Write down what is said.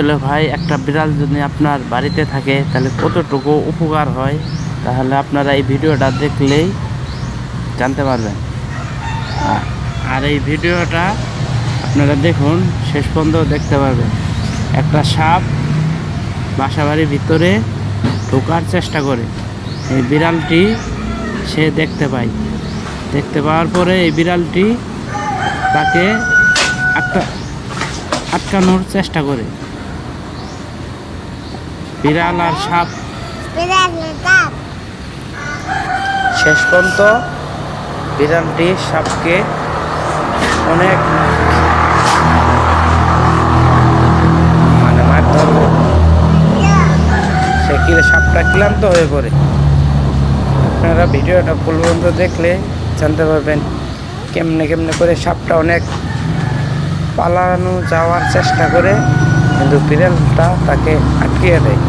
আসলে ভাই, একটা বিড়াল যদি আপনার বাড়িতে থাকে, তাহলে কতটুকু উপকার হয়? তাহলে আপনারা এই ভিডিওটা দেখলেই জানতে পারবেন। আর এই ভিডিওটা আপনারা দেখুন, শেষ পর্যন্ত দেখতে পারবেন। একটা সাপ বাসাবাড়ির ভিতরে ঢোকার চেষ্টা করে। এই বিড়ালটি সে দেখতে পায়। দেখতে পাওয়ার পরে এই বিড়ালটি তাকে আটকা আটকানোর চেষ্টা করে। বিড়াল আর সাপ। শেষ পর্যন্ত বিড়ালটি সাপকে অনেক মানে মার ধরবে সে কি সাপটা ক্লান্ত হয়ে পড়ে? আপনারা ভিডিওটা ফুল পর্যন্ত দেখলে জানতে পারবেন কেমনে কেমনে করে সাপটা অনেক পালানো যাওয়ার চেষ্টা করে। কিন্তু বিড়ালটা তাকে আটকিয়ে দেয়।